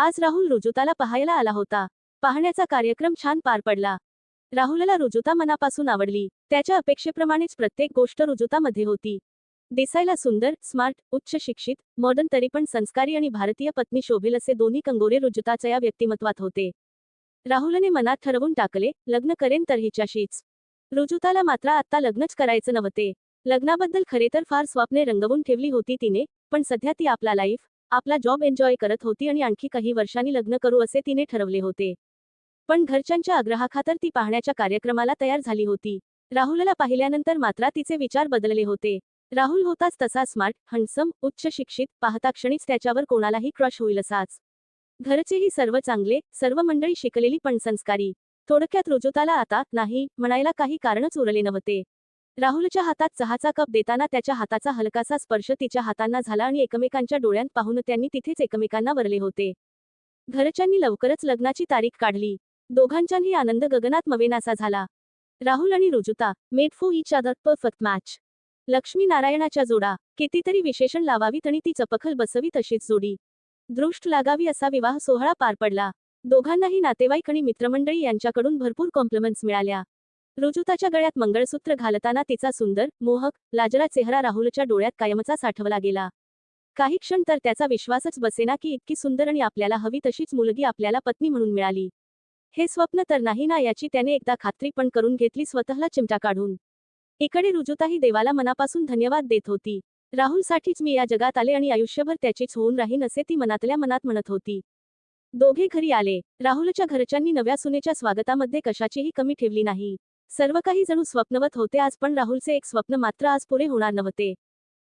आज राहुल रुजुताला पाहायला आला होता. पाहण्याचा कार्यक्रम छान पार पडला. राहुलला रुजुता मनापासून आवडली. त्याच्या अपेक्षेप्रमाणेच प्रत्येक गोष्ट रुजुतामध्ये होती. दिसायला सुंदर स्मार्ट उच्च शिक्षित मॉडर्न तरी पण संस्कारी आणि भारतीय पत्नी शोभेल असे दोन्ही कंगोरे रुजुताच्या या व्यक्तिमत्वात होते. राहुलने मनात ठरवून टाकले लग्न करेन तर हिच्याशीच. रुजुताला मात्र आत्ता लग्नच करायचं नव्हते. लग्नाबद्दल खरे तर फार स्वप्ने रंगवून ठेवली होती तिने पण सध्या ती आपला लाईफ आपला जॉब एन्जॉय करत होती आणि आणखी काही वर्षांनी लग्न करू असे तिने ठरवले होते. पण घरच्यांच्या आग्रहाखातर ती पाहण्याच्या कार्यक्रमाला तयार झाली होती. राहुलला पाहिल्यानंतर मात्र तिचे विचार बदलले होते. राहुल होताच तसा स्मार्ट हँडसम उच्च शिक्षित पाहता क्षणीच त्याच्यावर कोणालाही क्रश होईल असाच घरचेही सर्व चांगले सर्व मंडळी शिकलेली पण संस्कारी. थोडक्यात रुजुताला आता नाही म्हणायला काही कारणच उरले नव्हते. राहुलच्या हातात चहाचा कप देताना त्याच्या हाताचा हलकासा स्पर्श तिच्या हातांना झाला आणि एकमेकांच्या डोळ्यांत पाहून त्यांनी तिथेच एकमेकांना वरले होते. घरच्यांनी लवकरच लग्नाची तारीख काढली. दोघांच्याही आनंद गगनात मवेनासा झाला. राहुल आणि Rujuta made for each other perfect match. Lakshmi नारायणाच्या जोडा कितीतरी विशेषण लावावीत आणि ती चपखल बसवी तशीच जोडी. दृष्ट लागावी असा विवाह सोहळा पार पडला. दोघांनाही नातेवाईक आणि मित्रमंडळी यांच्याकडून भरपूर कॉम्प्लिमेंट्स मिळाल्या. रुजुताच्या गळ्यात मंगळसूत्र घालताना तिचा सुंदर मोहक लाजरा चेहरा राहुलच्या डोळ्यात कायमचा साठवला गेला. काही क्षण तर त्याचा विश्वासच बसेना की इतकी सुंदर आणि आपल्याला हवी तशीच मुलगी आपल्याला पत्नी म्हणून मिळाली. हे स्वप्न तर नाही ना याची त्याने एकदा खात्री पण करून घेतली स्वतःला चिमटा काढून. इकडे रुजुताही देवाला मनापासून धन्यवाद देत होती. राहुलसाठीच मी या जगात आले आणि आयुष्यभर त्याचीच होऊन राहीन असे ती मनातल्या मनात म्हणत होती. दोघे घरी आले. राहुलच्या घरच्यांनी नव्या सुनेच्या स्वागतामध्ये कशाचीही कमी ठेवली नाही. सर्व काही जणू स्वप्नवत होते आज पण राहुलचे एक स्वप्न मात्र आज पुरे होणार नव्हते.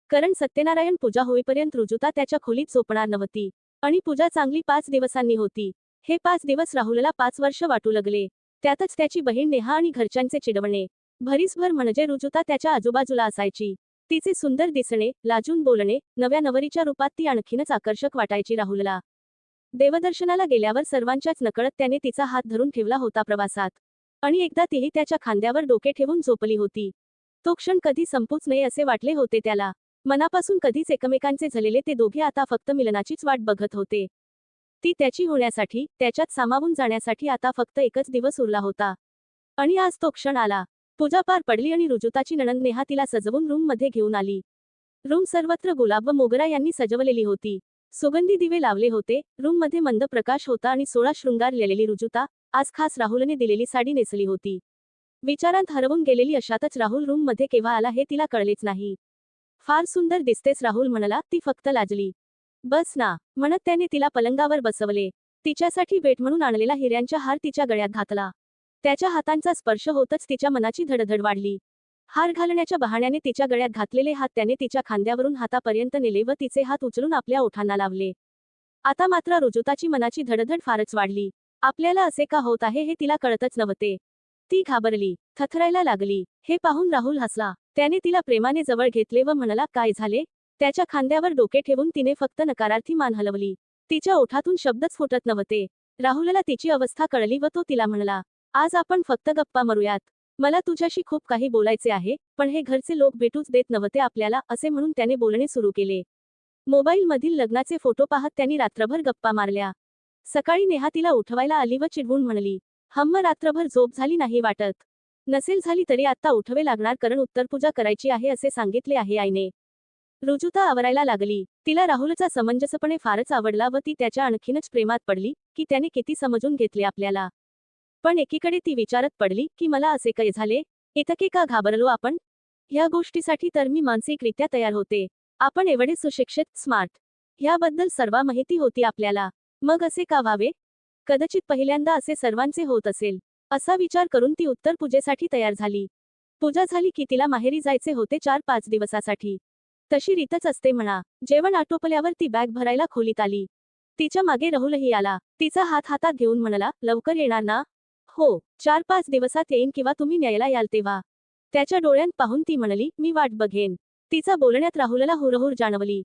कारण सत्यनारायण पूजा होईपर्यंत रुजुता त्याच्या खोलीत झोपणार नव्हती आणि पूजा चांगली पाच दिवसांनी होती. हे पाच दिवस राहुलला पाच वर्ष वाटू लागले. त्यातच त्याची बहीण नेहा आणि घरच्यांचे चिडवणे. भरीसभर म्हणजे रुजुता त्याच्या आजूबाजूला असायची. तिचे सुंदर दिसणे लाजून बोलणे नव्या नवरीच्या रूपात ती आणखीनच आकर्षक वाटायची राहुलला. देवदर्शनाला गेल्यावर सर्वांच्याच नकळत त्याने तिचा हात धरून ठेवला होता प्रवासात. आणि एकदा तीही त्याच्या खांद्यावर डोके ठेवून झोपली होती. तो क्षण कधी संपूच नये असे वाटले होते त्याला. मनापासून कधीच एकमेकांचे झालेले ते दोघे आता फक्त मिलनाचीच वाट बघत होते. ती त्याची होण्यासाठी त्याच्यात सामावून जाण्यासाठी आता फक्त एकच दिवस उरला होता. आणि आज तो क्षण आला. पूजा पार पडली आणि रुजुताची नणंद नेहा तिला सजवून रूममध्ये घेऊन आली. रूम सर्वत्र गुलाब व मोगरा यांनी सजवलेली होती. सुगंधी दिवे लावले होते. रूममध्ये मंद प्रकाश होता आणि सोळा शृंगार लिहिलेली रुजुता आज खास राहुलने दिलेली साडी नेसली होती. विचारांत हरवून गेलेली अशातच राहुल रूममध्ये केव्हा आला हे तिला कळलेच नाही. फार सुंदर दिसतेस राहुल म्हणाला ती फक्त लाजली. बस ना म्हणत त्याने तिला पलंगावर बसवले. तिच्यासाठी भेट म्हणून आणलेला हिऱ्यांचा हार तिच्या गळ्यात घातला. त्याच्या हातांचा स्पर्श होतच तिच्या मनाची धडधड वाढली. हार घालण्याच्या बहाण्याने तिच्या गळ्यात घातलेले हात त्याने तिच्या खांद्यावरून हातापर्यंत नेले व तिचे हात उचलून आपल्या ओठांना लावले. आता मात्र रुजुताची मनाची धडधड फारच वाढली. आपल्याला असे का होत आहे हे तिला कळतच नव्हते. ती घाबरली थथरायला लागली हे पाहून राहुल हसला. त्याने तिला प्रेमाने जवळ घेतले व म्हणाला काय झाले? त्याच्या खांद्यावर डोके ठेवून तिने फक्त नकारार्थी मान हलवली. तिच्या ओठातून शब्दच फुटत नव्हते. राहुलला तिची अवस्था कळली व तो तिला म्हणला आज आपण फक्त गप्पा मरूयात. मला तुझ्याशी खूप काही बोलायचे आहे पण हे घरचे लोक भेटूच देत नव्हते आपल्याला असे म्हणून त्याने बोलणे सुरू केले. मोबाईलमधील लग्नाचे फोटो पाहत त्यांनी रात्रभर गप्पा मारल्या. सकाळी नेहा तिला उठवायला आली व चिडवून म्हणली हम्म रात्रभर झोप झाली नाही वाटत. नसेल झाली तरी आत्ता उठवे लागणार कारण उत्तरपूजा करायची आहे असे सांगितले आहे आईने. रुजुता आवरायला लागली. तिला राहुलचा समंजसपणे फारच आवडला व ती त्याच्या आणखीनच प्रेमात पडली की त्याने किती समजून घेतले आपल्याला. पण एकीकडे ती विचारत पडली की मला असे काय झाले? इतके का घाबरलो आपण? ह्या गोष्टीसाठी तर मी मानसिकरित्या तयार होते. आपण एवढे सुशिक्षित स्मार्ट. ह्याबद्दल सर्व माहिती होती आपल्याला. मग असे का व्हावे? कदाचित पहिल्यांदा असे सर्वांचे होत असेल. असा विचार करून ती उत्तर पूजेसाठी तयार झाली. पूजा झाली की तिला माहेरी जायचे होते चार पाच दिवसासाठी. तशी रीतच असते म्हणा. जेवण आटोपल्यावर ती बॅग भरायला खोलीत आली. तिच्यामागे राहुलही आला. तिचा हात हातात घेऊन म्हणाला लवकर येणार ना? हो. चार पाच दिवसात येईन किंवा तुम्ही न्यायला याल तेव्हा. त्याच्या डोळ्यांत पाहून ती म्हणाली मी वाट बघेन. तिचा बोलण्यात राहुलला हुरहुर जाणवली.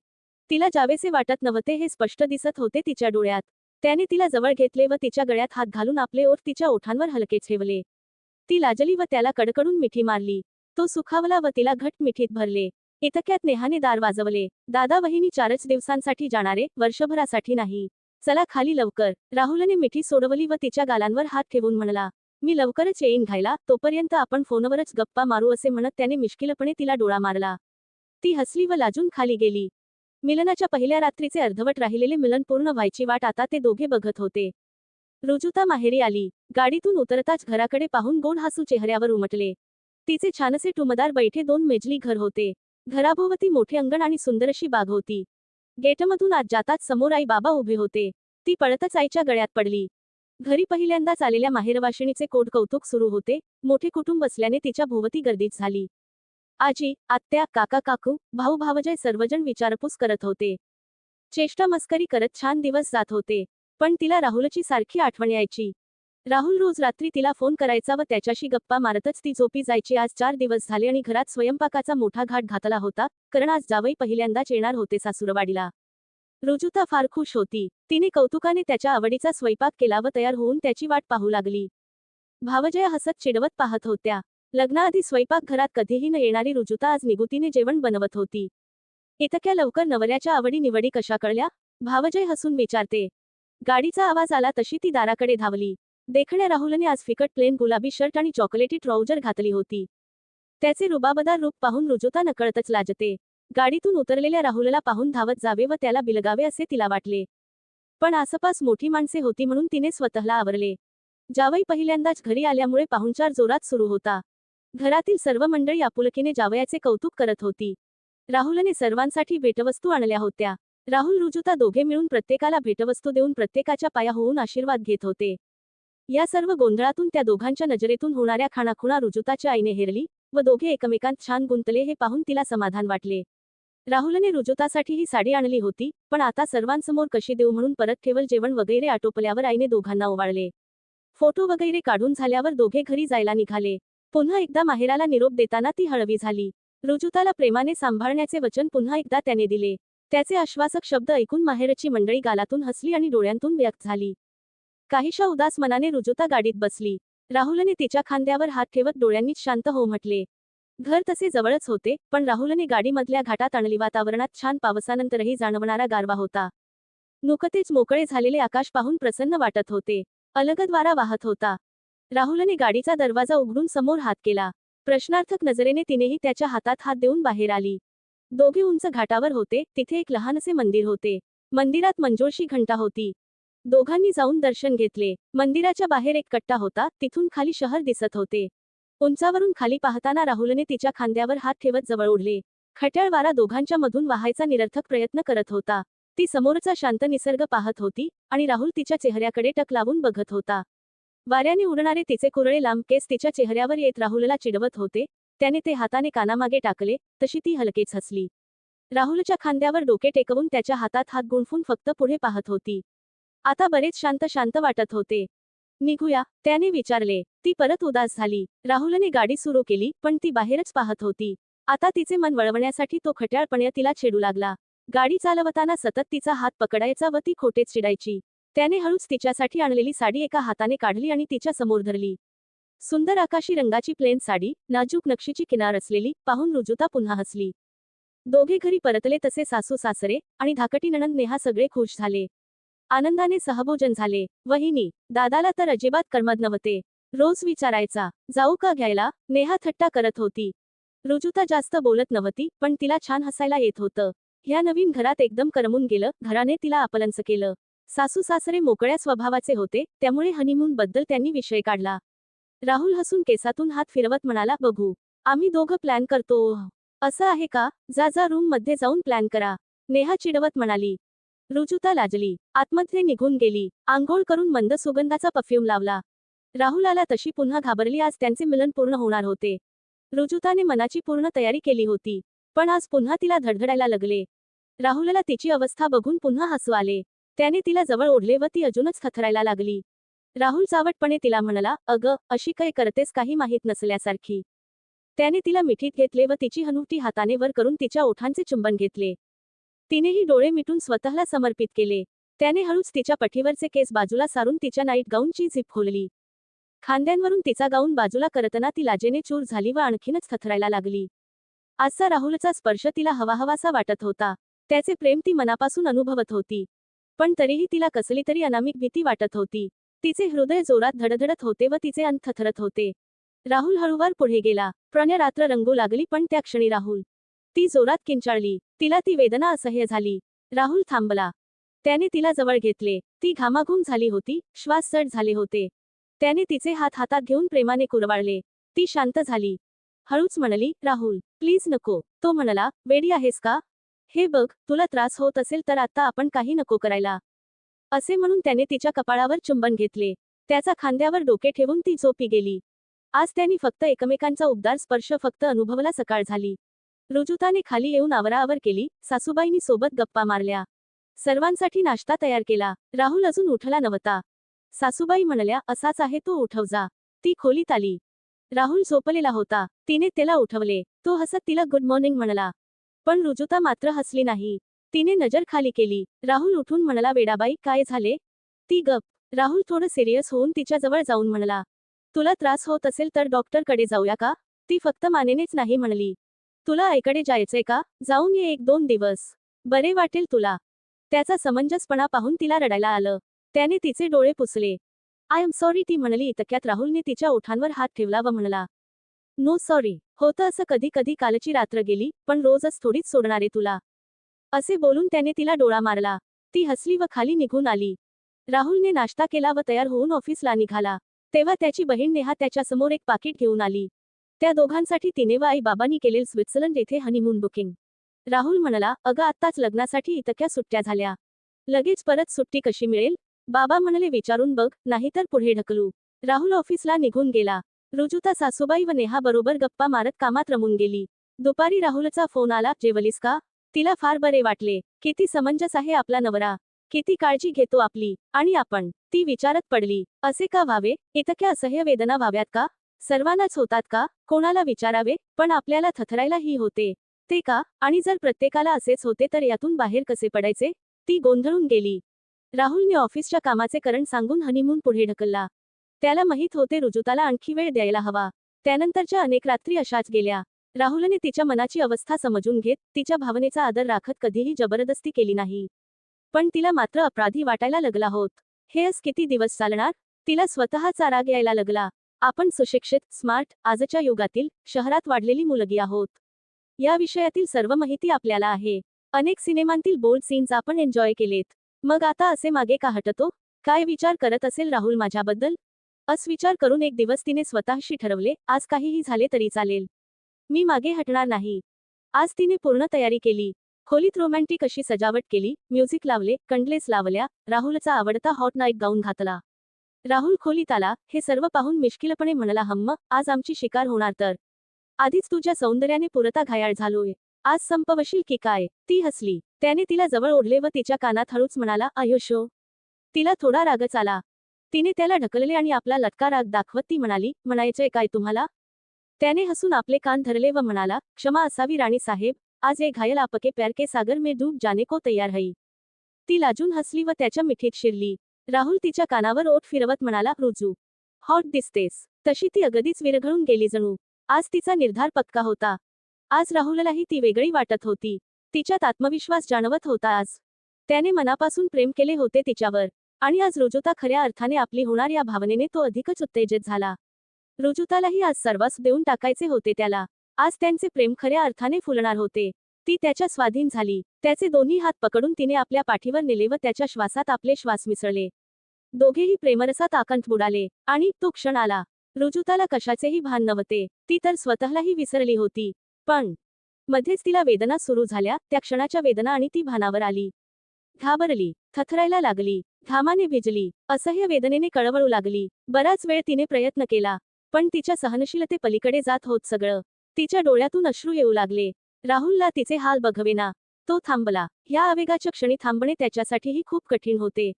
तिला जावेसे वाटत नव्हते हे स्पष्ट दिसत होते तिच्या डोळ्यात. त्याने तिला जवळ घेतले व तिच्या गळ्यात हात घालून आपले ओठ तिच्या ओठांवर हलके ठेवले. ती लाजली व त्याला कडकडून मिठी मारली. तो सुखावला व तिला घट मिठीत भरले. इतक्यात नेहाने दार वाजवले. दादा वहिनी चारच दिवसांसाठी जाणारे वर्षभरासाठी नाही. चला खाली लवकर. राहुलने मिठी सोडवली व तिच्या गालांवर हात ठेवून म्हणला मी लवकरच येईन घायला तोपर्यंत आपण फोनवरच गप्पा मारू असे म्हणत त्याने मिश्किलपणे तिला डोळा मारला. ती हसली व लाजून खाली गेली. मिलनाच्या पहिल्या रात्रीचे अर्धवट राहिलेले मिलन पूर्ण व्हायची वाट आता ते दोघे बघत होते. रुजुता माहेरी आली. गाडीतून उतरताच घराकडे पाहून गोड हसू चेहऱ्यावर उमटले. तिचे छानसे टुमदार बैठे दोन मेजली घर होते. घराभोवती मोठे अंगण आणि सुंदरशी बाग होती. गेटमधून आत जाताच समोर आई बाबा उभे होते. ती पळतच आईच्या गळ्यात पडली. घरी पहिल्यांदाच आलेल्या माहेरवाशिणीचे कोट कौतुक सुरू होते. मोठे कुटुंब असल्याने तिच्या भोवती गर्दीच झाली. आजी आत्या काका काकू भाऊ भावजय सर्वजण विचारपूस करत होते. चेष्टा मस्करी करत छान दिवस जात होते पण तिला राहुलची सारखी आठवण यायची. राहुल रोज रात्री तिला फोन करायचा व त्याच्याशी गप्पा मारतच ती झोपी जायची. आज चार दिवस झाले आणि घरात स्वयंपाकाचा मोठा घाट घातला होता कारण आज जावई पहिल्यांदाच येणार होते सासुरवाडीला. रुजुता फार खुश होती. तिने कौतुकाने त्याच्या आवडीचा स्वयंपाक केला व तयार होऊन त्याची वाट पाहू लागली. भावजया हसत चिडवत पाहत होत्या. लग्नाआधी स्वयंपाकघरात कधीही न येणारी रुजुता आज निगुतीने जेवण बनवत होती. इतक्या लवकर नवऱ्याच्या आवडी निवडी कशा कळल्या? भावजय हसून विचारते. गाडीचा आवाज आला तशी ती दाराकडे धावली. देखण्या राहुलने आज फिकट प्लेन गुलाबी शर्ट आणि चॉकलेटी ट्राउजर घातली होती. त्याचे रुबाबदार रूप पाहून रुजुता नकळतच लाजते. गाडीतून उतरलेल्या राहुलला पाहून धावत जावे व त्याला बिलगावे असे तिला वाटले. पण आसपास मोठी माणसे होती म्हणून तिने स्वतःला आवरले. जावई पहिल्यांदाच घरी आल्यामुळे पाहुणचार जोरात सुरू होता. घरातील सर्व मंडळी आपुलकीने जावयाचे कौतुक करत होती. राहुलने सर्वांसाठी भेटवस्तू आणल्या होत्या. राहुल रुजुता दोघे मिळून प्रत्येकाला भेटवस्तू देऊन प्रत्येकाच्या पाया होऊन आशीर्वाद घेत होते. या सर्व गोंधळातून त्या दोघांच्या नजरेतून होणाऱ्या खाणाखुणा रुजुताच्या आईने हेरली व दोघे एकमेकांत छान गुंतले हे पाहून तिला समाधान वाटले. राहुलने रुजुतासाठी ही साडी आणली होती पण आता सर्वांसमोर कशी देऊ म्हणून परत केवळ जेवण वगैरे आटोपल्यावर आईने दोघांना ओवाळले. फोटो वगैरे काढून झाल्यावर दोघे घरी जायला निघाले. पुन्हा एकदा माहेराला निरोप देताना ती हळवी झाली. रुजुताला प्रेमाने सांभाळण्याचे वचन पुन्हा एकदा त्याने दिले. त्याचे आश्वासक शब्द ऐकून माहेरची मंडळी गालातून हसली आणि डोळ्यांतून व्यक्त झाली. काहीशा उदास मनाने रुजुता गाडीत बसली. राहुलने तिच्या खांद्यावर हात ठेवत डोळ्यांनीच शांत हो म्हटले. घर तसे जवळच होते पण राहुलने गाडीमधल्या घाटात आणली वातावरणात छान पावसानंतरही जाणवणारा गारवा होता. नुकतेच मोकळे झालेले आकाश पाहून प्रसन्न वाटत होते. अलगद्वारा वाहत होता. राहुलने गाडीचा दरवाजा उघडून समोर हात केला. प्रश्नार्थक नजरेने तिनेही त्याच्या हातात हात देऊन बाहेर आली. दोघे उंच घाटावर होते तिथे एक लहानसे मंदिर होते. मंदिरात मंजोळशी घंटा होती. दोघांनी जाऊन दर्शन घेतले. मंदिराच्या बाहेर एक कट्टा होता तिथून खाली शहर दिसत होते. उंचावरून खाली पाहताना राहुलने तिच्या खांद्यावर हात ठेवत जवळ ओढले खट्याळ वारा दोघांच्या मधून वाहायचा निरर्थक प्रयत्न करत होता. ती समोरचा शांत निसर्ग पाहत होती आणि राहुल तिच्या चेहऱ्याकडे टक लावून बघत होता. वाऱ्याने उडणारे तिचे कुरळे लांब केस तिच्या चेहऱ्यावर येत राहुलला चिडवत होते. त्याने ते हाताने कानामागे टाकले तशी ती हलकेच हसली. राहुलच्या खांद्यावर डोके टेकवून त्याच्या हातात हात गुंफून फक्त पुढे पाहत होती. आता बरेच शांत शांत वाटत होते. निघूया त्याने विचारले. ती परत उदास झाली. राहुलने गाडी सुरू केली पण ती बाहेरच पाहत होती. आता तिचे मन वळवण्यासाठी तो खट्याळपणे तिला छेडू लागला. गाडी चालवताना सतत तिचा हात पकडायचा व ती खोटेच चिडायची. त्याने हळूच तिच्यासाठी आणलेली साडी एका हाताने काढली आणि तिच्या समोर धरली. सुंदर आकाशी रंगाची प्लेन साडी नाजूक नक्षीची किनार असलेली पाहून रुजुता पुन्हा हसली. दोघे घरी परतले तसे सासू सासरे आणि धाकटी नणंद नेहा सगळे खुश झाले. आनंदाने सहभोजन झाले. वहिनी दादाला तर अजिबात करमत नव्हते. रोज विचारायचा जाऊ का घ्यायला? नेहा थट्टा करत होती. रुजुता जास्त बोलत नव्हती पण तिला छान हसायला येत होतं. ह्या नवीन घरात एकदम करमून गेलं घराने तिला आपलंच केलं. सासू सासरे मोकळ्या स्वभावाचे होते त्यामुळे हनीमून बद्दल त्यांनी विषय काढला. राहुल हसून केसातून हात फिरवत म्हणाला बघू आम्ही दोघं प्लॅन करतो. असं आहे का? जा जा रूममध्ये जाऊन प्लॅन करा. नेहा चिडवत म्हणाली. रुजुता लाजली आतमध्ये निघून गेली आंघोळ करून मंद सुगंधाचा परफ्यूम लावला. राहुलाला तशी पुन्हा घाबरली आज त्यांचे मिलन पूर्ण होणार होते. रुजुताने मनाची पूर्ण तयारी केली होती पण आज पुन्हा तिला धडधडायला लागले. राहुलला तिची अवस्था बघून पुन्हा हसू आले. त्याने तिला जवळ ओढले व ती अजूनच खथरायला लागली. राहुल चावटपणे तिला म्हणाला अगं अशी काय करतेस काही माहीत नसल्यासारखी. त्याने तिला मिठीत घेतले व तिची हनुटी हाताने वर करून तिच्या ओठांचे चुंबन घेतले. तिनेही डोळे मिटून स्वतःला समर्पित केले. त्याने हळूच तिच्या पठीवरचे केस बाजूला सारून तिच्या नाईट गाऊनची झिप खोलली. खांद्यांवरून तिचा गाऊन बाजूला करताना ती लाजेने चूर झाली व आणखीनच थथरायला लागली. आजचा राहुलचा स्पर्श तिला हवाहवासा वाटत होता. त्याचे प्रेम ती मनापासून अनुभवत होती. पण तरीही तिला कसली तरी अनामिक भीती वाटत होती. तिचे हृदय जोरात धडधडत होते व तिचे अंत थरथरत होते. राहुल हळूवार पुढे गेला. प्रणय रात्र रंगू लागली पण त्या क्षणी राहुल. ती जोरात किंचाळली. तिला ती वेदना असह्य झाली. राहुल थांबला. त्याने तिला जवळ घेतले. ती घामाघूम झाली होती. श्वास चढ झाले होते. त्याने तिचे हात हातात घेऊन प्रेमाने कुरवाळले. ती शांत झाली. हळूच म्हणली राहुल प्लीज नको. तो म्हणाला वेडी आहेस का? हे बघ तुला त्रास होत असेल तर आता आपण काही नको करायला. असे म्हणून त्याने तिच्या कपाळावर चुंबन घेतले. त्याचा खांद्यावर डोके ठेवून ती झोपी गेली. आज त्यांनी फक्त एकमेकांचा उबदार स्पर्श फक्त अनुभवला सकाळ झाली. रुजुताने खाली येऊन आवराआवर केली सासूबाईंनी सोबत गप्पा मारल्या. सर्वांसाठी नाश्ता तयार केला. राहुल अजून उठला नव्हता. सासूबाई म्हणल्या असाच आहे तो उठव जा. ती खोलीत आली. राहुल झोपलेला होता. तिने त्याला उठवले. तो हसत तिला गुड मॉर्निंग म्हणला. पण रुजुता मात्र हसली नाही. तिने नजर खाली केली. राहुल उठून म्हणला वेडाबाई काय झाले? ती गप. राहुल थोडं सिरियस होऊन तिच्याजवळ जाऊन म्हणला तुला त्रास होत असेल तर डॉक्टरकडे जाऊया का? ती फक्त मानेनेच नाही म्हणली तुला आईकडे जायचंय का? जाऊन ये एक दोन दिवस. बरे वाटेल तुला. त्याचा समंजसपणा पाहून तिला रडायला आलं. त्याने तिचे डोळे पुसले. आय एम सॉरी ती म्हणली इतक्यात राहुलने तिच्या ओठांवर हात ठेवला व म्हणला नो सॉरी होतं असं कधी कधी कालची रात्र गेली पण रोजच थोडीच सोडणारे तुला. असे बोलून त्याने तिला डोळा मारला. ती हसली व खाली निघून आली. राहुलने नाश्ता केला व तयार होऊन ऑफिसला निघाला. तेव्हा त्याची बहीण नेहा त्याच्यासमोर एक पाकिट घेऊन आली. त्या दोघांसाठी तिने व आई बाबांनी केलेल स्वित्झर्लंड येथे हनीमून बुकिंग राहुल म्हणाला अगं आत्ताच लग्नासाठी इतक्या सुट्ट्या झाल्या. लगेच परत सुट्टी कशी मिळेल? बाबा म्हणाले विचारून बघ नाहीतर पुढे ढकलू. राहुल ऑफिसला निघून गेला. रुजुता सासूबाई व नेहाबरोबर गप्पा मारत कामात रमून गेली. दुपारी राहुलचा फोन आला जेवलीस का? तिला फार बरे वाटले. किती समंजस आहे आपला नवरा. किती काळजी घेतो आपली. आणि आपण. ती विचारत पडली असे का व्हावे? इतक्या असह्य वेदना व्हाव्यात का? सर्वांनाच होतात का? कोणाला विचारावे? पण आपल्याला थथरायलाही होते. ते का? आणि जर प्रत्येकाला असेच होते तर यातून बाहेर कसे पडायचे? ती गोंधळून गेली. राहुलने ऑफिसच्या कामाचे कारण सांगून हनीमून पुढे ढकलला. त्याला माहीत होते रुजुताला आणखी वेळ द्यायला हवा. त्यानंतरच्या अनेक रात्री अशाच गेल्या. राहुलने तिच्या मनाची अवस्था समजून घेत तिच्या भावनेचा आदर राखत कधीही जबरदस्ती केली नाही. पण तिला मात्र अपराधी वाटायला लागला होत. हे अस किती दिवस चालणार? तिला स्वतःचा राग यायला लागला. आपण सुशिक्षित स्मार्ट आजच्या युगातील शहरात वाढलेली मुलगी आहोत. या विषयातील सर्व माहिती आपल्याला आहे. अनेक सिनेमांतील बोल्ड सीन्स आपण एन्जॉय केलेत. मग आता असे मागे का हटतो? काय विचार करत असेल राहुल माझ्याबद्दल? अस्विचार करून एक दिवस तिने स्वतःशी ठरवले आज काहीही झाले तरी चालेल. मी मागे हटणार नाही. आज तिने पूर्ण तयारी केली. खोलीत रोमॅन्टिक अशी सजावट केली म्युझिक लावले कंडलेस लावल्या राहुलचा आवडता हॉट नाईट गाऊन घातला. राहुल खोलीत आला हे सर्व पाहून मिश्किलपणे म्हणला हम्म आज आमची शिकार होणार तर? आधीच तुझ्या सौंदर्याने पुरता घायाळ झालोय. आज संपवशील की काय ती हसली. त्याने तिला जवळ ओढले व तिच्या कानात हळूच म्हणाला आयुष्यो तिला थोडा रागच आला. तिने त्याला ढकलले आणि आपला लटका राग दाखवत ती म्हणाली म्हणायचंय काय तुम्हाला? त्याने हसून आपले कान धरले व म्हणाला क्षमा असावी राणी साहेब आज एक घायल आपके प्यार के सागर में डूब जाने को तयार हई ती लाजून हसली व त्याच्या मिठीत शिरली. राहुल तिच्या कानावर ओठ फिरवत म्हणाला रुजू हॉट दिसतेस. तशी ती अगदीच विरघळून गेली जणू. आज तिचा निर्धार पक्का होता. आज राहुललाही ती वेगळी वाटत होती. तिच्यात आत्मविश्वास जाणवत होता आज. त्याने मनापासून प्रेम केले होते तिच्यावर. आणि आज रुजुता खऱ्या अर्थाने आपली होणार या भावनेने तो अधिकच उत्तेजित झाला. रुजुतालाही आज सर्वास देऊन टाकायचे होते त्याला. आज त्यांचे प्रेम खऱ्या अर्थाने फुलणार होते. ती त्याच्या स्वाधीन झाली. त्याचे दोन्ही हात पकडून तिने आपल्या पाठीवर नेले व त्याच्या श्वासात आपले श्वास मिसळले. दोघेही प्रेमरसात आकंठ बुडाले आणि तो क्षण आला. रुजुताला कशाचेही भान नव्हते. ती तर स्वतःलाही विसरली होती. पण मध्येच तिला वेदना सुरू झाल्या. त्या क्षणाच्या वेदना आणि ती भानावर आली. घाबरली. थथरायला लागली. घामाने भिजली. असह्य वेदनेने कळवळू लागली. बराच वेळ तिने प्रयत्न केला. पण तिच्या सहनशीलते पलीकडे जात होत सगळं. तिच्या डोळ्यातून अश्रू येऊ लागले. राहुलला तिचे हाल बघवेना. तो थांबला. या आवेगाच्या क्षणी थांबणे त्याच्यासाठीही खूप कठीण होते.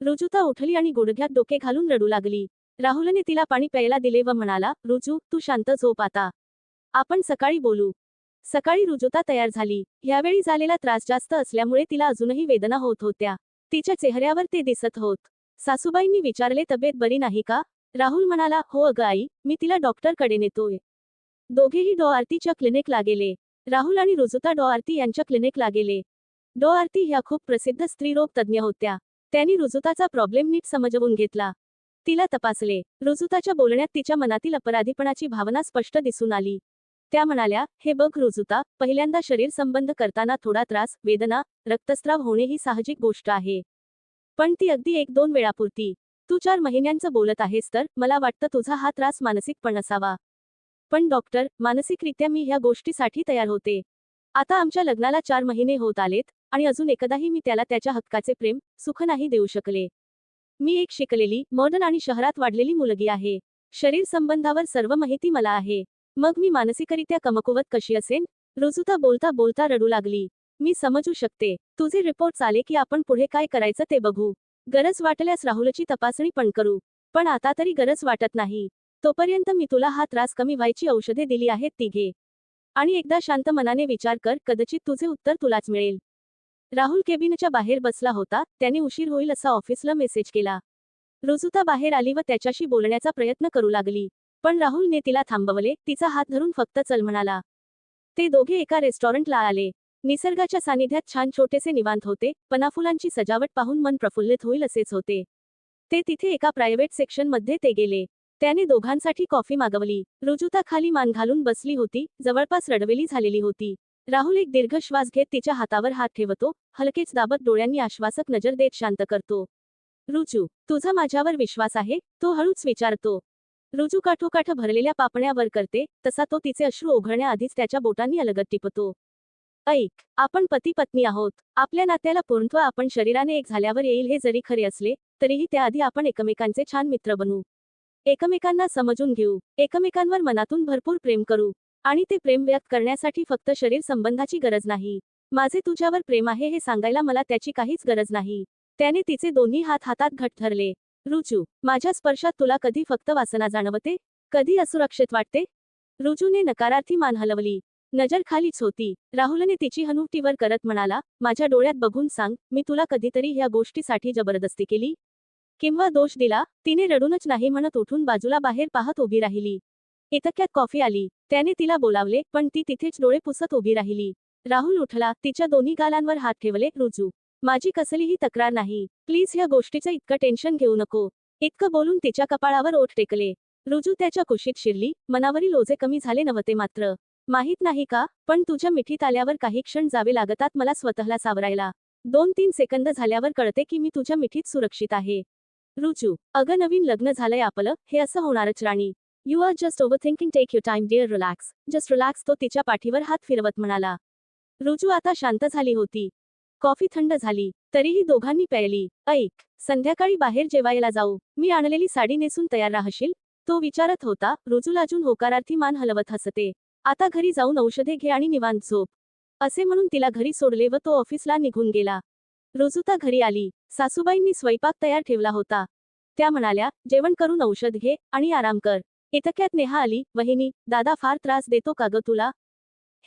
रुजुता उठली आणि गुडघ्यात डोके घालून रडू लागली. राहुलने तिला पाणी प्यायला दिले व म्हणाला रुजू तू शांत झोप आता. आपण सकाळी बोलू. सकाळी रुजुता तयार झाली. यावेळी झालेला त्रास जास्त असल्यामुळे तिला अजूनही वेदना होत होत्या. तिच्या चेहऱ्यावर ते दिसत होत. सासूबाईंनी विचारले तब्येत बरी नाही का? राहुल म्हणाला हो अगं आई मी तिला डॉक्टरकडे नेतोय. दोघेही डॉ. आरतीच्या क्लिनिकला गेले. राहुल आणि रुजुता डॉ. आरती यांच्या क्लिनिकला गेले. डो. आरती ह्या खूप प्रसिद्ध स्त्रीरोग तज्ज्ञ होत्या. त्यांनी रुजुताचा प्रॉब्लेम नीट समजवून घेतला. तिला तपासले. रुजुताच्या बोलण्यात तिच्या मनातील अपराधीपणाची भावना स्पष्ट दिसून आली. त्या म्हणाल्या हे बघ रुजुता पहिल्यांदा शरीर संबंध करताना थोडा त्रास वेदना रक्तस्राव होणे ही साहजिक गोष्ट आहे. पण ती अगदी एक दोन वेळापुरती. तू चार महिन्यांचं बोलत आहेस तर मला वाटतं तुझा हा त्रास मानसिक पण असावा. पण डॉक्टर मानसिकरित्या मी ह्या गोष्टीसाठी तयार होते. आता आमच्या लग्नाला चार महिने होत आलेत आणि अजून एकदाही मी त्याला त्याच्या हक्काचे प्रेम सुख नाही देऊ शकले. मी एक शिकलेली मॉडर्न आणि शहरात वाढलेली मुलगी आहे. शरीर संबंधावर सर्व माहिती मला आहे. मग मी मानसिकरित्या कमकुवत कशी असेन? रुजुता बोलता बोलता रडू लागली. मी समजू शकते. तुझे रिपोर्ट्स आले की आपण पुढे काय करायचं ते बघू. गरज वाटल्यास राहुलची तपासणी पण करू. पण आता तरी गरज वाटत नाही. तोपर्यंत मी तुला हा त्रास कमी व्हायची औषधे दिली आहेत ती घे आणि एकदा शांत मनाने विचार कर कदाचित तुझे उत्तर तुलाच मिळेल. राहुल केबिनच्या बाहेर बसला होता. त्याने उशीर होईल असा ऑफिसला मेसेज केला. रुजुता बाहेर आली व त्याच्याशी बोलण्याचा प्रयत्न करू लागली. पण राहुलने तिला थांबवले तिचा हात धरून फक्त चल म्हणाला. ते दोघे एका रेस्टॉरंटला आले. निसर्गाच्या सानिध्यात छान छोटेसे निवांत होते पनाफुलांची सजावट पाहून मन प्रफुल्लित होईल असेच होते. ते तिथे एका प्रायव्हेट सेक्शनमध्ये ते गेले. त्याने दोघांसाठी कॉफी मागवली. रुजुता खाली मान घालून बसली होती जवळपास रडवेली झालेली होती. राहुल एक दीर्घ श्वास घेत तिच्या हातावर हात ठेवतो हलकेच दाबत डोळ्यांनी आश्वासक नजर देत शांत करतो. रुजू तुझा माझ्यावर विश्वास आहे तो हळूच विचारतो. रुजू काठोकाठ भरलेल्या पापण्यावर करते तसा तो तिचे अश्रू ओघळण्याआधीच त्याच्या बोटांनी अलगत टिपतो. ऐक आपण पती पत्नी आहोत. आपल्या नात्याला पूर्णत्व आपण शरीराने एक झाल्यावर येईल हे जरी खरे असले तरीही त्याआधी आपण एकमेकांचे छान मित्र बनू. एकमेकांना समजून घेऊ. एकमेकांवर मनातून भरपूर प्रेम करू. आणि ते प्रेम व्यक्त करण्यासाठी फक्त शरीर संबंधाची गरज नाही. माझे तुझ्यावर प्रेम आहे हे सांगायला मला त्याची काहीच गरज नाही. त्याने तिचे दोन्ही हात हातात घट धरले. रुजू माझ्या स्पर्शात तुला कधी फक्त वासना जाणवते? कधी असुरक्षित वाटते? रुजूने नकारार्थी मान हलवली. नजर खालीच होती. राहुलने तिची हनुटीवर करत म्हणाला माझ्या डोळ्यात बघून सांग मी तुला कधीतरी ह्या गोष्टीसाठी जबरदस्ती केली? किंवा दोष दिला? तिने रडूनच नाही म्हणत उठून बाजूला बाहेर पाहत उभी राहिली. इतक्यात कॉफी आली. त्याने तिला बोलावले पण ती तिथेच डोळे पुसत उभी राहिली. राहुल उठला. तिच्या दोन्ही गालांवर हात ठेवले रुजू माझी कसलीही तक्रार नाही. प्लीज ह्या गोष्टीचं इतकं टेन्शन घेऊ नको. इतकं बोलून तिच्या कपाळावर ओठ टेकले. रुजू त्याच्या कुशीत शिरली. मनावरील ओझे कमी झाले नव्हते मात्र. माहीत नाही का? पण तुझ्या मिठीत आल्यावर काही क्षण जावे लागतात मला स्वतःला सावरायला. दोन तीन सेकंद झाल्यावर कळते की मी तुझ्या मिठीत सुरक्षित आहे. रुजू अगं नवीन लग्न झालंय आपलं. हे असं होणारच राणी. You are just overthinking take your time dear relax just relax तो तिच्या पाठीवर हात फिरवत म्हणाला. रुजू आता शांत झाली होती. कॉफी थंड झाली तरीही दोघांनी प्यायली. ऐक संध्याकाळी बाहेर जेवायला जाऊ. मी आणलेली साडी नेसून तयार राहशील? तो विचारत होता रुजूलाजून होकारार्थी मान हलवत हसते. आता घरी जाऊन औषधे घे आणि निवांत झोप. असे म्हणून तिला घरी सोडले व तो ऑफिसला निघून गेला. रुजुता घरी आली. सासूबाईंनी स्वयंपाक तयार ठेवला होता. त्या म्हणाल्या जेवण करून औषध घे आणि आराम कर. इतक्यात नेहा आली. वहिनी दादा फार त्रास देतो का ग तुला?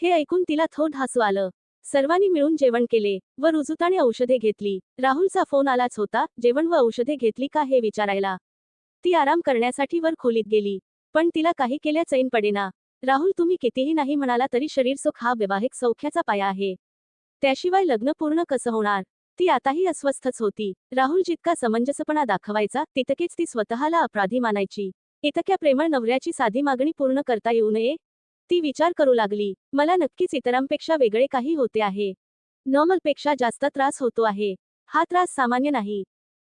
हे ऐकून तिला थोड हसू आलं. सर्वांनी मिळून जेवण केले व रुजुताने औषधे घेतली. राहुलचा फोन आलाच होता जेवण व औषधे घेतली का हे विचारायला. ती आराम करण्यासाठी वर खोलीत गेली पण तिला काही केल्या चैन पडेना. राहुल तुम्ही कितीही नाही म्हणाला तरी शरीर सुख हा वैवाहिक सौख्याचा पाया आहे. त्याशिवाय लग्न पूर्ण कसं होणार? ती आताही अस्वस्थच होती. राहुल जितका समंजसपणा दाखवायचा तितकेच ती स्वतःला अपराधी मानायची. इतक्या प्रेमळ नवऱ्याची साधी मागणी पूर्ण करता येऊ नये? ती विचार करू लागली. मला नक्कीच इतरांपेक्षा वेगळे काही होते आहे. नॉर्मलपेक्षा जास्त त्रास होतो आहे. हा त्रास सामान्य नाही.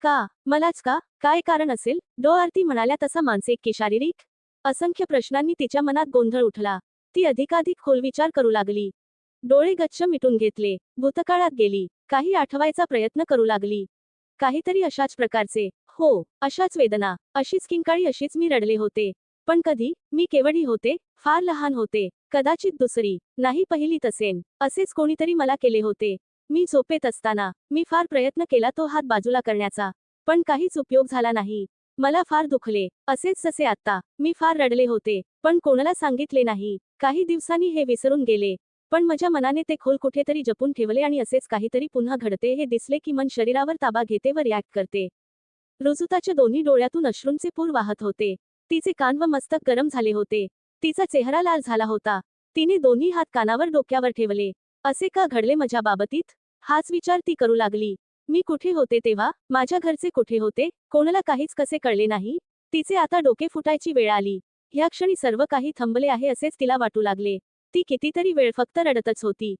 का? मलाच का? काय कारण असेल? डो. आरती म्हणाल्या तसा मानसिक की शारीरिक? असंख्य प्रश्नांनी तिच्या मनात गोंधळ उठला. ती अधिकाधिक खोल विचार करू लागली. डोळे गच्छ मिटून घेतले. भूतकाळात गेली. काही आठवायचा प्रयत्न करू लागली. काहीतरी अशाच प्रकारचे. हो अशाच वेदना. अशीच किंकाळी अशीच मी रडले होते. पण कधी मी केवढी होते फार लहान होते कदाचित दुसरी नाही पहिलीत असेन असेच कोणीतरी मला केले होते. मी झोपेत असताना मी फार प्रयत्न केला तो हात बाजूला करण्याचा पण काहीच उपयोग झाला नाही. मला फार दुखले असेच जसे आता मी फार रडले होते पण कोणाला सांगितले नाही काही दिवसांनी हे विसरून गेले पण माझ्या मनाने ते खोल कुठेतरी जपून ठेवले आणि असेच काहीतरी पुन्हा घडते हे दिसले की मन शरीरावर ताबा घेते व रिॲक्ट करते. रुजुताच्या दोन्ही डोळ्यातून अश्रूंचे पूर वाहत होते. तिचे कान व मस्तक गरम झाले होते. तिचा चेहरा लाल झाला होता. तिने दोन्ही हात कानावर डोक्यावर ठेवले. असे का घडले माझ्या बाबतीत हाच विचार ती करू लागली. मी कुठे होते तेव्हा? माझ्या घरचे कुठे होते? कोणाला काहीच कसे कळले नाही? तिचे आता डोके फुटायची वेळ आली. ह्या क्षणी सर्व काही थांबले आहे असेच तिला वाटू लागले. ती कितीतरी वेळ फक्त रडतच होती.